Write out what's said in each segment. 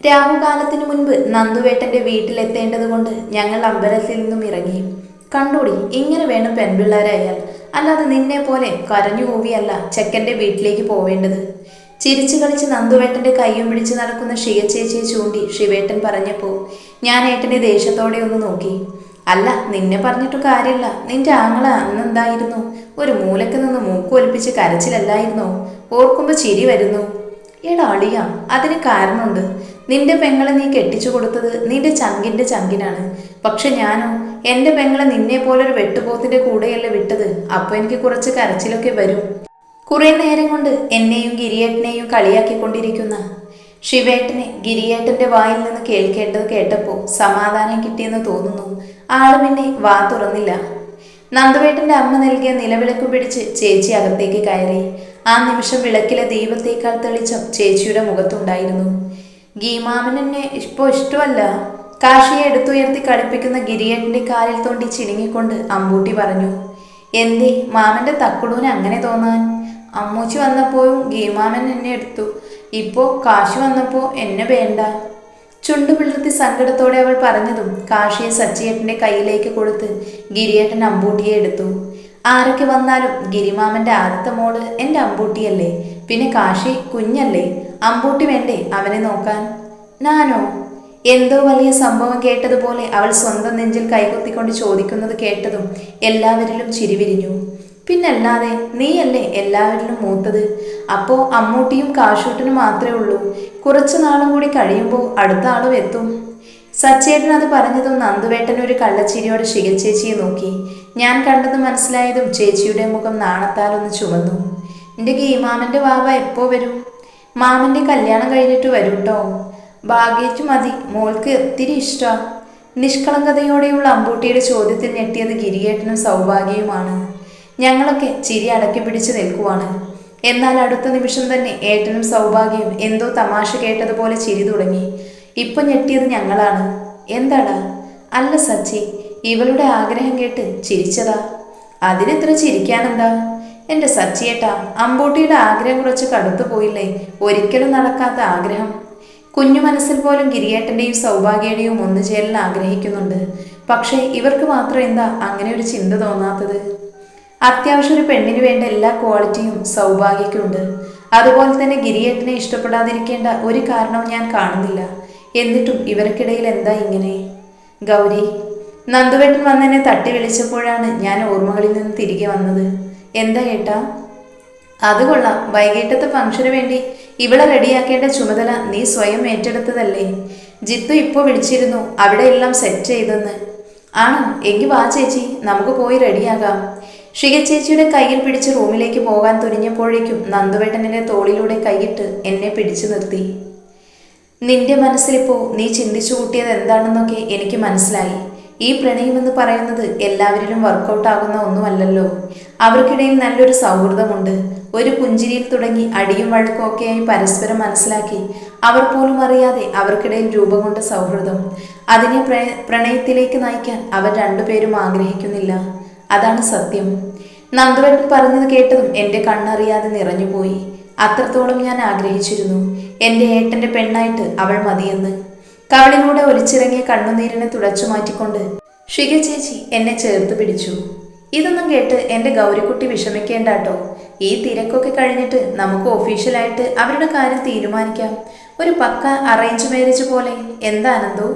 രാഹുകാലത്തിനു മുൻപ് നന്ദുവേട്ടന്റെ വീട്ടിലെത്തേണ്ടതുകൊണ്ട് ഞങ്ങൾ അമ്പലത്തിൽ നിന്നും ഇറങ്ങി. കണ്ടോടി ഇങ്ങനെ വേണം പെൺപിള്ളേരായാൽ. അല്ലാതെ നിന്നെ പോലെ കരഞ്ഞു കൂവിയല്ല ചെക്കന്റെ വീട്ടിലേക്ക് പോവേണ്ടത്. ചിരിച്ചു കളിച്ച് നന്ദുവേട്ടന്റെ കൈയും പിടിച്ച് നടക്കുന്ന ഷിയ ചേച്ചിയെ ചൂണ്ടി ശിവേട്ടൻ പറഞ്ഞപ്പോ ഞാൻ ഏട്ടനെ ദേഷ്യത്തോടെ ഒന്ന് നോക്കി. അല്ല നിന്നെ പറഞ്ഞിട്ട് കാര്യമില്ല. നിന്റെ ആങ്ങള അന്നെന്തായിരുന്നു? ഒരു മൂലക്ക് നിന്ന് മൂക്കൊലിപ്പിച്ച് കരച്ചിലല്ലായിരുന്നോ? ഓർക്കുമ്പോ ചിരി വരുന്നു. എടാ അളിയ അതിന് കാരണമുണ്ട്. നിന്റെ പെങ്ങളെ നീ കെട്ടിച്ചു കൊടുത്തത് നിന്റെ ചങ്കിന്റെ ചങ്കിനാണ്. പക്ഷെ ഞാനോ എന്റെ പെങ്ങളെ നിന്നെ പോലൊരു വെട്ടുപോത്തിന്റെ കൂടെയല്ലേ വിട്ടത്? അപ്പൊ എനിക്ക് കുറച്ച് കരച്ചിലൊക്കെ വരും. കുറെ നേരം കൊണ്ട് എന്നെയും ഗിരിയേട്ടനെയും കളിയാക്കിക്കൊണ്ടിരിക്കുന്ന ശിവേട്ടനെ ഗിരിയേട്ടന്റെ വായിൽ നിന്ന് കേൾക്കേണ്ടത് കേട്ടപ്പോ സമാധാനം കിട്ടിയെന്ന് തോന്നുന്നു. ആൾ പിന്നെ വാ തുറന്നില്ല. നന്ദുവേട്ടന്റെ അമ്മ നൽകിയ നിലവിളക്ക് പിടിച്ച് ചേച്ചി അകത്തേക്ക് കയറി. ആ നിമിഷം വിളക്കിലെ ദൈവത്തേക്കാൾ തെളിച്ചം ചേച്ചിയുടെ മുഖത്തുണ്ടായിരുന്നു. ഗീമാമൻ എന്നെ ഇപ്പോ ഇഷ്ടമല്ല. കാഷിയെ എടുത്തുയർത്തി കളിപ്പിക്കുന്ന ഗിരിയേട്ടന്റെ കാലിൽ തോണ്ടി ചിണുങ്ങിക്കൊണ്ട് അമ്പൂട്ടി പറഞ്ഞു എന്തേ മാമന്റെ തക്കുടൂന് അങ്ങനെ തോന്നാൻ? അമ്മൂച്ചി വന്നപ്പോഴും ഗീമാമൻ എന്നെ എടുത്തു. ഇപ്പോ കാശി വന്നപ്പോൾ എന്നെ വേണ്ട. ചുണ്ടു പിളർത്തി സങ്കടത്തോടെ അവൾ പറഞ്ഞതും കാഷിയെ സച്ചിയേട്ടന്റെ കയ്യിലേക്ക് കൊടുത്ത് ഗിരിയേട്ടൻ അമ്പൂട്ടിയെ എടുത്തു. ആരൊക്കെ വന്നാലും ഗിരിമാമന്റെ ആദ്യത്തെ മോൾ എന്റെ അമ്പൂട്ടിയല്ലേ? പിന്നെ കാശി കുഞ്ഞല്ലേ? അമ്പൂട്ടി വേണ്ടേ അവനെ നോക്കാൻ? ഞാനോ എന്തോ വലിയ സംഭവം കേട്ടതുപോലെ അവൾ സ്വന്തം നെഞ്ചിൽ കൈകൊത്തിക്കൊണ്ട് ചോദിക്കുന്നത് കേട്ടതും എല്ലാവരിലും ചിരിവിരിഞ്ഞു. പിന്നല്ലാതെ നീയല്ലേ എല്ലാവരിലും മൂത്തത്? അപ്പോ അമ്മൂട്ടിയും കാശൂട്ടിനും മാത്രമേ ഉള്ളൂ. കുറച്ചു നാളും കൂടി കഴിയുമ്പോൾ അടുത്ത ആളും എത്തും. സച്ചേട്ടൻ അത് പറഞ്ഞതും നന്ദുവേട്ടൻ ഒരു കള്ളച്ചിരിയോട് ശിഖച്ചേച്ചിയെ നോക്കി. ഞാൻ കണ്ടത് മനസ്സിലായതും ചേച്ചിയുടെ മുഖം നാണത്താലൊന്ന് ചുമന്നു. എന്റെ ഗീമാമന്റെ വാവ എപ്പോ വരും? മാമന്റെ കല്യാണം കഴിഞ്ഞിട്ട് വരും കേട്ടോ ഭാഗ്യച്ചു മതി മോൾക്ക് ഒത്തിരി ഇഷ്ടാ. നിഷ്കളങ്കതയോടെയുള്ള അമ്പൂട്ടിയുടെ ചോദ്യത്തിൽ ഞെട്ടിയത് ഗിരിയേട്ടനും സൗഭാഗ്യവുമാണ്. ഞങ്ങളൊക്കെ ചിരി അടക്കി പിടിച്ച് നിൽക്കുവാണ്. എന്നാൽ അടുത്ത നിമിഷം തന്നെ ഏട്ടനും സൗഭാഗ്യവും എന്തോ തമാശ കേട്ടതുപോലെ ചിരി തുടങ്ങി. ഇപ്പൊ ഞെട്ടിയത് ഞങ്ങളാണ്. എന്താടാ? അല്ല സച്ചി ഇവളുടെ ആഗ്രഹം കേട്ട് ചിരിച്ചതാ. അതിനെത്ര ചിരിക്കാനെന്താ? എന്റെ സച്ചിയേട്ടാ അമ്പൂട്ടിയുടെ ആഗ്രഹം കുറച്ച് കടുത്തു പോയില്ലേ? ഒരിക്കലും നടക്കാത്ത ആഗ്രഹം. കുഞ്ഞു മനസ്സിൽ പോലും ഗിരിയേട്ടന്റെയും സൗഭാഗ്യയുടെയും ഒന്നുചേരൽ ആഗ്രഹിക്കുന്നുണ്ട്. പക്ഷേ ഇവർക്ക് മാത്രം എന്താ അങ്ങനെ ഒരു ചിന്ത തോന്നാത്തത്? അത്യാവശ്യം ഒരു പെണ്ണിന് വേണ്ട എല്ലാ ക്വാളിറ്റിയും സൗഭാഗ്യക്കുണ്ട്. അതുപോലെ തന്നെ ഗിരിയേട്ടനെ ഇഷ്ടപ്പെടാതിരിക്കേണ്ട ഒരു കാരണവും ഞാൻ കാണുന്നില്ല. എന്നിട്ടും ഇവർക്കിടയിൽ എന്താ ഇങ്ങനെ? ഗൗരി നന്ദുവേട്ടൻ വന്നെന്നെ തട്ടി വിളിച്ചപ്പോഴാണ് ഞാൻ ഓർമ്മകളിൽ നിന്ന് തിരികെ വന്നത്. എന്താ ഏട്ടാ? അത് കൊള്ളാം. വൈകിട്ടത്തെ ഫംഗ്ഷന് വേണ്ടി ഇവളെ റെഡിയാക്കേണ്ട ചുമതല നീ സ്വയം ഏറ്റെടുത്തതല്ലേ. ജിത്തു ഇപ്പോൾ വിളിച്ചിരുന്നു. അവിടെ എല്ലാം സെറ്റ് ചെയ്തെന്ന്. ആണോ? എങ്കിൽ വാ ചേച്ചി. നമുക്ക് പോയി റെഡിയാകാം. ഷിക ചേച്ചിയുടെ കയ്യിൽ പിടിച്ച് റൂമിലേക്ക് പോകാൻ തുനിഞ്ഞപ്പോഴേക്കും നന്ദുവേട്ടനെ തോളിലൂടെ കൈയിട്ട് എന്നെ പിടിച്ചു നിർത്തി. നിന്റെ മനസ്സിലിപ്പോ നീ ചിന്തിച്ചു കൂട്ടിയത് എന്താണെന്നൊക്കെ എനിക്ക് മനസ്സിലായി. ഈ പ്രണയമെന്ന് പറയുന്നത് എല്ലാവരിലും വർക്കൗട്ട് ആകുന്ന ഒന്നുമല്ലല്ലോ. അവർക്കിടയിൽ നല്ലൊരു സൗഹൃദമുണ്ട്. ഒരു പുഞ്ചിരിയിൽ തുടങ്ങി അടിയും വഴക്കും ഒക്കെയായി പരസ്പരം മനസ്സിലാക്കി അവർ പോലും അറിയാതെ അവർക്കിടയിൽ രൂപം കൊണ്ട സൗഹൃദം. അതിനെ പ്ര- പ്രണയത്തിലേക്ക് നയിക്കാൻ അവർ രണ്ടുപേരും ആഗ്രഹിക്കുന്നില്ല. അതാണ് സത്യം. നന്ദുവേട്ടൻ പറഞ്ഞത് കേട്ടതും എന്റെ കണ്ണറിയാതെ നിറഞ്ഞുപോയി. അത്രത്തോളം ഞാൻ ആഗ്രഹിച്ചിരുന്നു. എന്റെ ഏട്ടന്റെ പെണ്ണായിട്ട് അവൾ മതിയെന്ന്. കവളിലൂടെ ഒലിച്ചിറങ്ങിയ കണ്ണുനീരിനെ തുടച്ചു മാറ്റിക്കൊണ്ട് ഷിക ചേച്ചി എന്നെ ചേർത്ത് പിടിച്ചു. ഇതൊന്നും കേട്ട് എന്റെ ഗൗരിക്കുട്ടി വിഷമിക്കേണ്ടാട്ടോ. ഈ തിരക്കൊക്കെ കഴിഞ്ഞിട്ട് നമുക്ക് ഒഫീഷ്യലായിട്ട് അവരുടെ കാര്യം തീരുമാനിക്കാം. ഒരു പക്ക അറേഞ്ച് മാരേജ് പോലെ. എന്താനന്തോ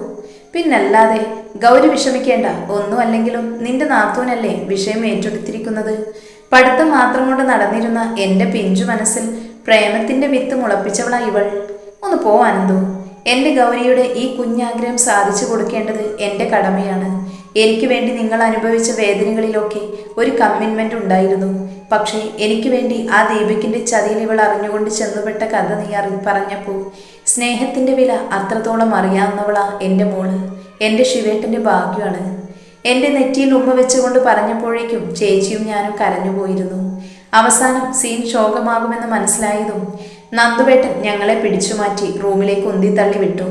പിന്നല്ലാതെ ഗൗരി വിഷമിക്കേണ്ട. ഒന്നും അല്ലെങ്കിലും നിന്റെ നാത്തൂനല്ലേ വിഷയം ഏറ്റെടുത്തിരിക്കുന്നത്? പഠിത്തം മാത്രം കൊണ്ട് നടന്നിരുന്ന എന്റെ പിഞ്ചു മനസ്സിൽ പ്രേമത്തിന്റെ വിത്ത് മുളപ്പിച്ചവളാ ഇവൾ. ഒന്ന് പോ അനന്തു. എന്റെ ഗൗരിയുടെ ഈ കുഞ്ഞാഗ്രഹം സാധിച്ചു കൊടുക്കേണ്ടത് എന്റെ കടമയാണ്. എനിക്ക് വേണ്ടി നിങ്ങൾ അനുഭവിച്ച വേദനകളിലൊക്കെ ഒരു കമ്മിറ്റ്മെന്റ് ഉണ്ടായിരുന്നു. പക്ഷേ എനിക്ക് വേണ്ടി ആ ദീപിക്കിന്റെ ചതിയിൽ ഇവൾ അറിഞ്ഞുകൊണ്ട് ചെന്നുപെട്ട കഥ നീ അറി പറഞ്ഞപ്പോൾ സ്നേഹത്തിന്റെ വില അത്രത്തോളം അറിയാവുന്നവളാ എന്റെ മോൾ. എന്റെ ശിവേട്ടന്റെ ഭാഗ്യമാണ്. എന്റെ നെറ്റിയിൽ ഉമ്മ വെച്ചുകൊണ്ട് പറഞ്ഞപ്പോഴേക്കും ചേച്ചിയും ഞാനും കരഞ്ഞുപോയിരുന്നു. അവസാനം സീൻ ശോകമാകുമെന്ന് മനസ്സിലായതും നന്ദുവേട്ടൻ ഞങ്ങളെ പിടിച്ചുമാറ്റി റൂമിലേക്ക് ഉന്തിത്തള്ളി വിട്ടു.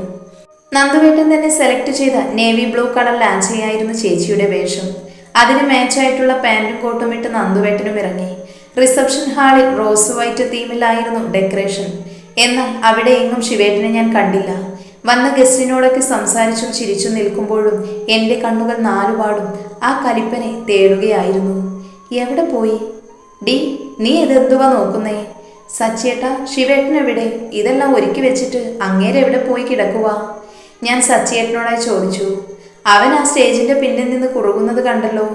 നന്ദുവേട്ടൻ തന്നെ സെലക്ട് ചെയ്ത നേവി ബ്ലൂ കളർ ലാഞ്ചയായിരുന്നു ചേച്ചിയുടെ വേഷം. അതിന് മാച്ചായിട്ടുള്ള പാന്റും കോട്ടും ഇട്ട് നന്ദുവേട്ടനും ഇറങ്ങി. റിസപ്ഷൻ ഹാളിൽ റോസ് വൈറ്റ് തീമിലായിരുന്നു ഡെക്കറേഷൻ എന്നാൽ അവിടെ എങ്ങും ശിവേട്ടനെ ഞാൻ കണ്ടില്ല. വന്ന ഗസ്റ്റിനോടൊക്കെ സംസാരിച്ചും ചിരിച്ചും നിൽക്കുമ്പോഴും എന്റെ കണ്ണുകൾ നാലുപാടും ആ കലിപ്പനെ തേടുകയായിരുന്നു. എവിടെ പോയി? ഡി നീ ഇതെന്തുവാ നോക്കുന്നേ? സച്ചേട്ട ശിവേട്ടൻ എവിടെ ഇതെല്ലാം ഒരുക്കി വെച്ചിട്ട് അങ്ങേരെ എവിടെ പോയി കിടക്കുക ഞാൻ സച്ചിയേട്ടനോടായി ചോദിച്ചു. അവൻ ആ സ്റ്റേജിന്റെ പിന്നിൽ നിന്ന് കുറുകുന്നത് കണ്ടല്ലോ.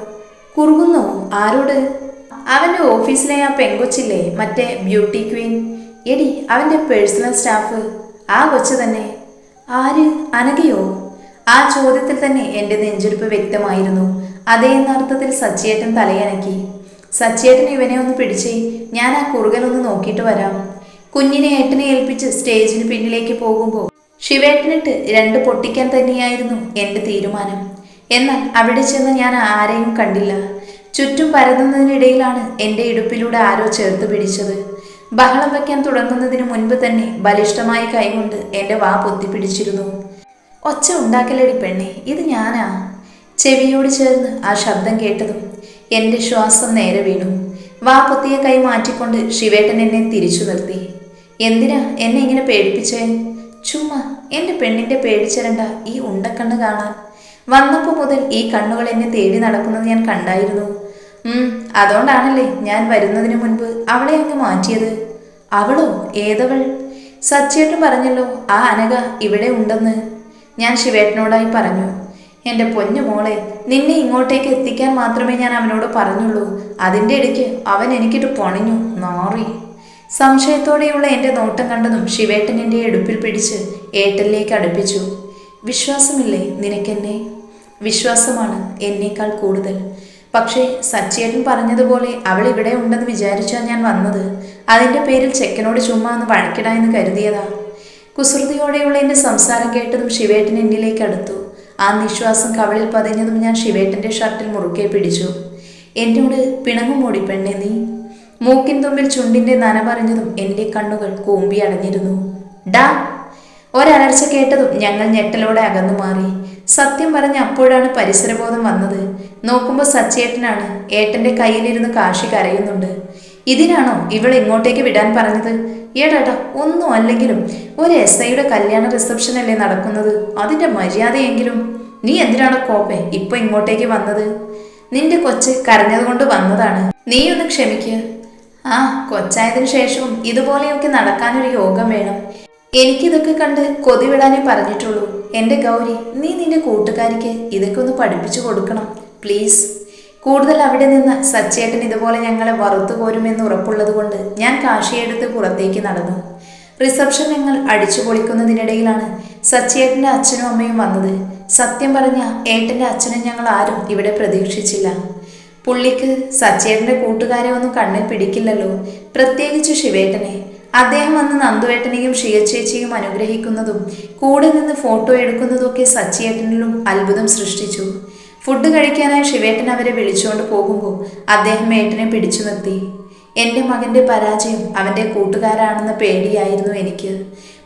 കുറുകുന്നു? ആരോട്? അവന്റെ ഓഫീസിലെ ആ പെങ്കൊച്ചില്ലേ മറ്റേ ബ്യൂട്ടി ക്വീൻ? എടി അവന്റെ പേഴ്സണൽ സ്റ്റാഫ്. ആ കൊച്ചു തന്നെ. ആര്? അനഗയോ ആ ചോദ്യത്തിൽ തന്നെ എന്റെ നെഞ്ചെടുപ്പ് വ്യക്തമായിരുന്നു. അതേ എന്ന അർത്ഥത്തിൽ സച്ചിയേട്ടൻ തലയനക്കി. സച്ചിയേട്ടൻ ഇവനെ ഒന്ന് പിടിച്ചേ. ഞാൻ ആ കുറുകലൊന്ന് നോക്കിയിട്ട് വരാം. കുഞ്ഞിനെ ഏട്ടനെ ഏൽപ്പിച്ച് സ്റ്റേജിന് പിന്നിലേക്ക് പോകുമ്പോൾ ശിവേട്ടനിട്ട് രണ്ട് പൊട്ടിക്കാൻ തന്നെയായിരുന്നു എന്റെ തീരുമാനം. എന്നാൽ അവിടെ ചെന്ന് ഞാൻ ആരെയും കണ്ടില്ല. ചുറ്റും പരതുന്നതിനിടയിലാണ് എന്റെ ഇടുപ്പിലൂടെ ആരോ ചേർത്ത് പിടിച്ചത്. ബഹളം വയ്ക്കാൻ തുടങ്ങുന്നതിന് മുൻപ് തന്നെ ബലിഷ്ഠമായ കൈകൊണ്ട് എന്റെ വാ പൊത്തിപ്പിടിച്ചിരുന്നു ഒച്ച ഉണ്ടാക്കലടി പെണ്ണെ ഇത് ഞാനാ? ചെവിയോട് ചേർന്ന് ആ ശബ്ദം കേട്ടതും എന്റെ ശ്വാസം നേരെ വീണു. വാ പൊത്തിയ കൈ മാറ്റിക്കൊണ്ട് ശിവേട്ടൻ എന്നെ തിരിച്ചു നിർത്തി. എന്തിനാ എന്നെ ഇങ്ങനെ പേടിപ്പിച്ചേ? ചുമ്മാ എന്റെ പെണ്ണിന്റെ പേടിച്ചരണ്ട ഈ ഉണ്ടക്കണ്ണ് കാണാൻ. വന്നപ്പോൾ മുതൽ ഈ കണ്ണുകൾ എന്നെ തേടി നടക്കുന്നത് ഞാൻ കണ്ടായിരുന്നു. അതുകൊണ്ടാണല്ലേ ഞാൻ വരുന്നതിന് മുൻപ് അവളെ അങ്ങ് മാറ്റിയത്. അവളോ? ഏതവൾ? സച്ചേട്ടൻ പറഞ്ഞല്ലോ ആ അനഘ ഇവിടെ ഉണ്ടെന്ന്. ഞാൻ ശിവേട്ടനോടായി പറഞ്ഞു. എന്റെ പൊന്നു മോളെ നിന്നെ ഇങ്ങോട്ടേക്ക് എത്തിക്കാൻ മാത്രമേ ഞാൻ അവനോട് പറഞ്ഞുള്ളൂ. അതിന്റെ ഇടയ്ക്ക് അവൻ എനിക്കിട്ട് പൊണിഞ്ഞു നാറി. സംശയത്തോടെയുള്ള എന്റെ നോട്ടം കണ്ടതും ശിവേട്ടൻ എന്റെ എടുപ്പിൽ പിടിച്ച് ഏട്ടനിലേക്ക് അടുപ്പിച്ചു. വിശ്വാസമില്ലേ നിനക്കെന്നെ? വിശ്വാസമാണ് എന്നേക്കാൾ കൂടുതൽ. പക്ഷേ സച്ചിയേട്ടൻ പറഞ്ഞതുപോലെ അവൾ ഇവിടെ ഉണ്ടെന്ന് വിചാരിച്ചാണ് ഞാൻ വന്നത്. അതിന്റെ പേരിൽ ചെക്കനോട് ചുമ്മാ ഒന്ന് വഴക്കിടാ എന്ന് കരുതിയതാ. കുസൃതിയോടെയുള്ള എന്റെ സംസാരം കേട്ടതും ശിവേട്ടൻ എന്നിലേക്ക് അടുത്തു. ആ നിശ്വാസം കവളിൽ പതിഞ്ഞതും ഞാൻ ശിവേട്ടന്റെ ഷർട്ടിൽ മുറുക്കെ പിടിച്ചു. എന്നോട് പിണങ്ങുമോടി പെണ്ണെ നീ? മൂക്കിൻ തുമ്പിൽ ചുണ്ടിന്റെ നനപറിഞ്ഞതും എന്റെ കണ്ണുകൾ കൂമ്പി അടഞ്ഞിരുന്നു. ഡാ ഒരലർച്ച കേട്ടതും ഞങ്ങൾ ഞെട്ടലോടെ അകന്നു മാറി. സത്യം പറഞ്ഞ അപ്പോഴാണ് പരിസരബോധം വന്നത്. നോക്കുമ്പോൾ സച്ചേട്ടനാണ് ഏട്ടന്റെ കയ്യിലിരുന്ന് കാശി കരയുന്നുണ്ട്. ഇതിനാണോ ഇവൾ ഇങ്ങോട്ടേക്ക് വിടാൻ പറഞ്ഞത്? ഏടാട്ടാ ഒന്നും അല്ലെങ്കിലും ഒരു എസ് ഐയുടെ കല്യാണ റിസപ്ഷൻ അല്ലേ നടക്കുന്നത്? അതിന്റെ മര്യാദയെങ്കിലും. നീ എന്തിനാണ് കോപ്പെ ഇപ്പൊ ഇങ്ങോട്ടേക്ക് വന്നത്? നിന്റെ കൊച്ച് കരഞ്ഞതുകൊണ്ട് വന്നതാണ്. നീ ഒന്ന് ക്ഷമിക്കുക ആ കൊച്ചായതിനു ശേഷവും ഇതുപോലെയൊക്കെ നടക്കാനൊരു യോഗം വേണം. എനിക്കിതൊക്കെ കണ്ട് കൊതിവിടാനേ പറഞ്ഞിട്ടുള്ളൂ. എന്റെ ഗൗരി നീ നിന്റെ കൂട്ടുകാരിക്ക് ഇതൊക്കെ ഒന്ന് പഠിപ്പിച്ചു കൊടുക്കണം. പ്ലീസ് കൂടുതൽ അവിടെ നിന്ന് സച്ചേട്ടൻ ഇതുപോലെ ഞങ്ങളെ വറുത്തു പോരുമെന്ന് ഉറപ്പുള്ളത് കൊണ്ട് ഞാൻ കാശിയെടുത്ത് പുറത്തേക്ക് നടന്നു. റിസപ്ഷൻ ഞങ്ങൾ അടിച്ചു പൊളിക്കുന്നതിനിടയിലാണ് സച്ചേട്ടന്റെ അച്ഛനും അമ്മയും വന്നത്. സത്യം പറഞ്ഞ ഏട്ടന്റെ അച്ഛനും ഞങ്ങൾ ആരും ഇവിടെ പ്രതീക്ഷിച്ചില്ല. പുള്ളിക്ക് സച്ചേട്ടന്റെ കൂട്ടുകാരെ ഒന്നും കണ്ണിൽ പിടിക്കില്ലല്ലോ. പ്രത്യേകിച്ച് ശിവേട്ടനെ. അദ്ദേഹം വന്ന് നന്ദുവേട്ടനെയും ഷിയച്ചേച്ചിയും അനുഗ്രഹിക്കുന്നതും കൂടെ നിന്ന് ഫോട്ടോ എടുക്കുന്നതും ഒക്കെ സച്ചിയേട്ടനിലും അത്ഭുതം സൃഷ്ടിച്ചു. ഫുഡ് കഴിക്കാനായി ശിവേട്ടൻ അവരെ വിളിച്ചുകൊണ്ട് പോകുമ്പോൾ അദ്ദേഹം ഏട്ടനെ പിടിച്ചു നിർത്തി. എന്റെ മകന്റെ പരാജയം അവന്റെ കൂട്ടുകാരാണെന്ന പേടിയായിരുന്നു എനിക്ക്.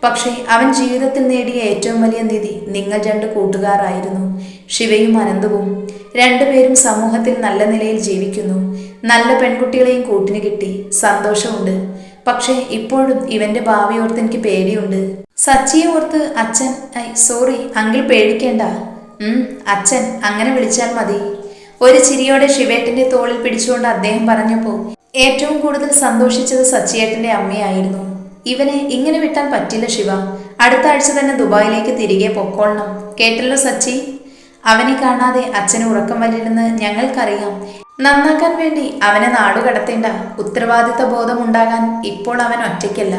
പക്ഷേ അവൻ ജീവിതത്തിൽ നേടിയ ഏറ്റവും വലിയ നിധി നിങ്ങൾ രണ്ട് കൂട്ടുകാരായിരുന്നു. ശിവയും അനന്തവും രണ്ടുപേരും സമൂഹത്തിൽ നല്ല നിലയിൽ ജീവിക്കുന്നു. നല്ല പെൺകുട്ടികളെയും കൂട്ടിന് കിട്ടി. സന്തോഷമുണ്ട്. പക്ഷേ ഇപ്പോഴും ഇവന്റെ ഭാവി ഓർത്ത് എനിക്ക് പേടിയുണ്ട്. സച്ചിയെ ഓർത്ത് അച്ഛൻ സോറി അങ്കിൾ പേടിക്കേണ്ട. അച്ഛൻ അങ്ങനെ വിളിച്ചാൽ മതി. ഒരു ചിരിയോടെ ശിവേട്ടന്റെ തോളിൽ പിടിച്ചുകൊണ്ട് അദ്ദേഹം പറഞ്ഞപ്പോൾ ഏറ്റവും കൂടുതൽ സന്തോഷിച്ചത് സച്ചിയേട്ടന്റെ അമ്മയായിരുന്നു. ഇവനെ ഇങ്ങനെ വിട്ടാൻ പറ്റില്ല ശിവ. അടുത്ത ആഴ്ച തന്നെ ദുബായിലേക്ക് തിരികെ പൊക്കോളണം. കേട്ടല്ലോ സച്ചി? അവനെ കാണാതെ അച്ഛന് ഉറക്കം വരില്ലെന്ന് ഞങ്ങൾക്കറിയാം. നന്നാക്കാൻ വേണ്ടി അവനെ നാടു കടത്തേണ്ട ഉത്തരവാദിത്ത ബോധം ഉണ്ടാകാൻ ഇപ്പോൾ അവൻ ഒറ്റയ്ക്കല്ല.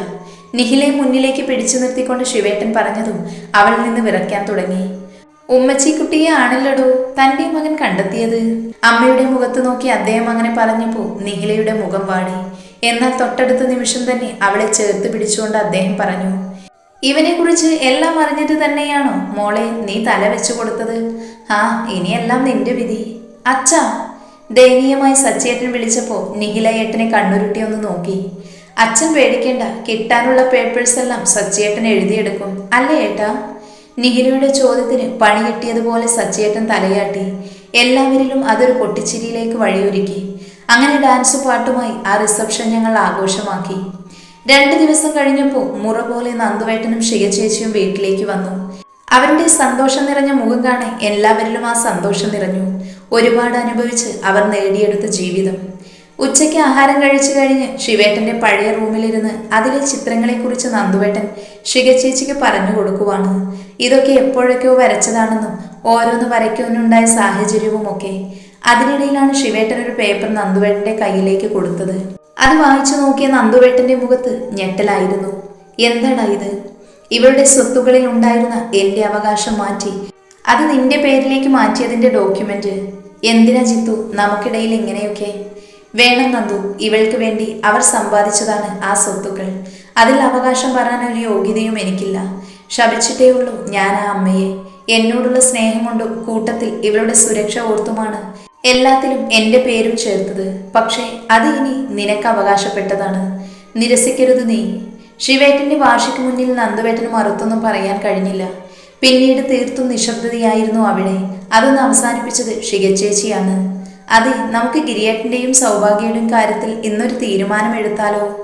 നിഹിലെ മുന്നിലേക്ക് പിടിച്ചു നിർത്തിക്കൊണ്ട് ശിവേട്ടൻ പറഞ്ഞതും അവളിൽ നിന്ന് വിറയ്ക്കാൻ തുടങ്ങി. ഉമ്മച്ചി കുട്ടിയെ ആണല്ലടോ തന്റെ മകൻ കണ്ടെത്തിയത്? അമ്മയുടെ മുഖത്ത് നോക്കി അദ്ദേഹം അങ്ങനെ പറഞ്ഞപ്പോ നീലയുടെ മുഖം വാടി. എന്നാൽ തൊട്ടടുത്ത നിമിഷം തന്നെ അവളെ ചേർത്ത് പിടിച്ചുകൊണ്ട് അദ്ദേഹം പറഞ്ഞു ഇവനെ കുറിച്ച് എല്ലാം അറിഞ്ഞിട്ട് തന്നെയാണോ മോളെ നീ തല വെച്ചു കൊടുത്തത്? ആ ഇനിയെല്ലാം നിന്റെ വിധി. അച്ഛാ ദയനീയമായി സച്ചേട്ടൻ വിളിച്ചപ്പോ നിഖില ഏട്ടനെ കണ്ണുരുട്ടി ഒന്ന് നോക്കി. അച്ഛൻ പേടിക്കേണ്ട കിട്ടാനുള്ള പേപ്പേഴ്സ് എല്ലാം സച്ചേട്ടൻ എഴുതിയെടുക്കും അല്ലേ ഏട്ടാ? നിഹിലയുടെ ചോദ്യത്തിന് പണി കിട്ടിയതുപോലെ സച്ചേട്ടൻ തലയാട്ടി. എല്ലാവരിലും അതൊരു പൊട്ടിച്ചിരിയിലേക്ക് വഴിയൊരുക്കി. അങ്ങനെ ഡാൻസ് പാട്ടുമായി ആ റിസപ്ഷൻ ഞങ്ങൾ ആഘോഷമാക്കി. രണ്ടു ദിവസം കഴിഞ്ഞപ്പോൾ മുറ പോലെ നന്ദുവേട്ടനും ഷിയചേച്ചിയും വീട്ടിലേക്ക് വന്നു. അവരുടെ സന്തോഷം നിറഞ്ഞ മുഖം കാണെ എല്ലാവരിലും ആ സന്തോഷം നിറഞ്ഞു. ഒരുപാട് അനുഭവിച്ച് അവർ നേടിയെടുത്ത ജീവിതം. ഉച്ചയ്ക്ക് ആഹാരം കഴിച്ചു കഴിഞ്ഞ് ശിവേട്ടന്റെ പഴയ റൂമിലിരുന്ന് അതിലെ ചിത്രങ്ങളെക്കുറിച്ച് നന്ദുവേട്ടൻ ശിഖചേച്ചിക്ക് പറഞ്ഞു കൊടുക്കുവാണ്. ഇതൊക്കെ എപ്പോഴൊക്കെയോ വരച്ചതാണെന്നും ഓരോന്ന് വരയ്ക്കുന്നുണ്ടായ സാഹചര്യവും ഒക്കെ അതിനിടയിലാണ് ശിവേട്ടൻ ഒരു പേപ്പർ നന്ദുവേട്ടന്റെ കയ്യിലേക്ക് കൊടുത്തത്. അത് വായിച്ചു നോക്കിയ നന്ദുവേട്ടന്റെ മുഖത്ത് ഞെട്ടലായിരുന്നു. എന്താടാ ഇത്? ഇവരുടെ സ്വത്തുകളിൽ ഉണ്ടായിരുന്ന എന്റെ അവകാശം മാറ്റി. അത് നിന്റെ പേരിലേക്ക് മാറ്റിയതിന്റെ ഡോക്യുമെന്റ്. എന്തിനാ ജിത്തു? നമുക്കിടയിൽ ഇങ്ങനെയൊക്കെ. വേണം നന്ദു ഇവൾക്ക് വേണ്ടി അവർ സമ്പാദിച്ചതാണ് ആ സ്വത്തുക്കൾ. അതിൽ അവകാശം പറയാൻ ഒരു യോഗ്യതയും എനിക്കില്ല. ശപിച്ചിട്ടേ ഉള്ളൂ ഞാൻ ആ അമ്മയെ. എന്നോടുള്ള സ്നേഹം കൊണ്ടും കൂട്ടത്തിൽ ഇവളുടെ സുരക്ഷ ഓർത്തുമാണ് എല്ലാത്തിലും എന്റെ പേരും ചേർത്തത്. പക്ഷേ അത് ഇനി നിനക്ക് അവകാശപ്പെട്ടതാണ്. നിരസിക്കരുത് നീ. ശിവേട്ടന്റെ വാശിക്ക് മുന്നിൽ നന്ദുവേട്ടന് മറുത്തൊന്നും പറയാൻ കഴിഞ്ഞില്ല. പിന്നീട് തീർത്തും നിശബ്ദതയായിരുന്നു അവിടെ. അതൊന്ന് അവസാനിപ്പിച്ചത് ഷികച്ചേച്ചിയാണ് അതെ നമുക്ക് ഗിരിയേട്ടന്റെയും സൗഭാഗ്യയുടെയും കാര്യത്തിൽ ഇന്നൊരു തീരുമാനമെടുത്താലോ?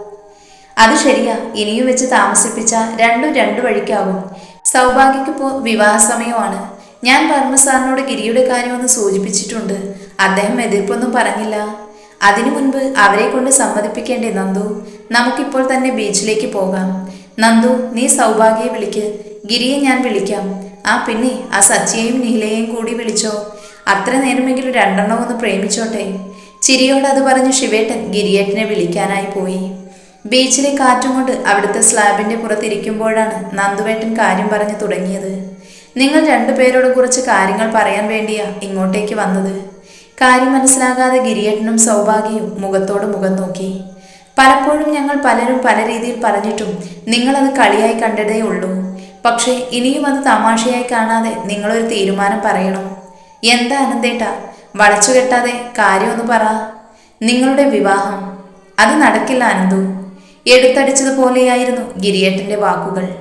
അത് ശരിയാ ഇനിയും വെച്ച് താമസിപ്പിച്ച രണ്ടും രണ്ടു വഴിക്കാവും. സൗഭാഗ്യക്കിപ്പോ വിവാഹ സമയമാണ്. ഞാൻ പർമ്മ സാറിനോട് ഗിരിയുടെ കാര്യം ഒന്ന് സൂചിപ്പിച്ചിട്ടുണ്ട്. അദ്ദേഹം എതിർപ്പൊന്നും പറഞ്ഞില്ല. അതിനു മുൻപ് അവരെ കൊണ്ട് സമ്മതിപ്പിക്കേണ്ടേ നന്ദു? നമുക്കിപ്പോൾ തന്നെ ബീച്ചിലേക്ക് പോകാം. നന്ദു നീ സൗഭാഗ്യയെ വിളിക്ക്. ഗിരിയെ ഞാൻ വിളിക്കാം. ആ പിന്നെ ആ സച്ചിയെയും നീലയെയും കൂടി വിളിച്ചോ? അത്ര നേരമെങ്കിലും രണ്ടെണ്ണം ഒന്ന് പ്രേമിച്ചോട്ടെ. ചിരിയോട് അത് പറഞ്ഞ് ശിവേട്ടൻ ഗിരിയേട്ടനെ വിളിക്കാനായി പോയി. ബീച്ചിലെ കാറ്റും കൊണ്ട് അവിടുത്തെ സ്ലാബിന്റെ പുറത്തിരിക്കുമ്പോഴാണ് നന്ദുവേട്ടൻ കാര്യം പറഞ്ഞു തുടങ്ങിയത്. നിങ്ങൾ രണ്ടുപേരോട് കുറച്ച് കാര്യങ്ങൾ പറയാൻ വേണ്ടിയാ ഇങ്ങോട്ടേക്ക് വന്നത്. കാര്യം മനസ്സിലാകാതെ ഗിരിയേട്ടനും സൗഭാഗ്യയും മുഖത്തോട് മുഖം നോക്കി. പലപ്പോഴും ഞങ്ങൾ പലരും പല രീതിയിൽ പറഞ്ഞിട്ടും നിങ്ങളത് കളിയായി കണ്ടതേ ഉള്ളൂ. പക്ഷേ ഇനിയും അത് തമാശയായി കാണാതെ നിങ്ങളൊരു തീരുമാനം പറയണം. എന്താ അനന്തേട്ട? വളച്ചു കെട്ടാതെ കാര്യമൊന്ന് പറ. നിങ്ങളുടെ വിവാഹം. അത് നടക്കില്ല അനന്തു. എടുത്തടിച്ചതുപോലെയായിരുന്നു ഗിരിയേട്ടന്റെ വാക്കുകൾ.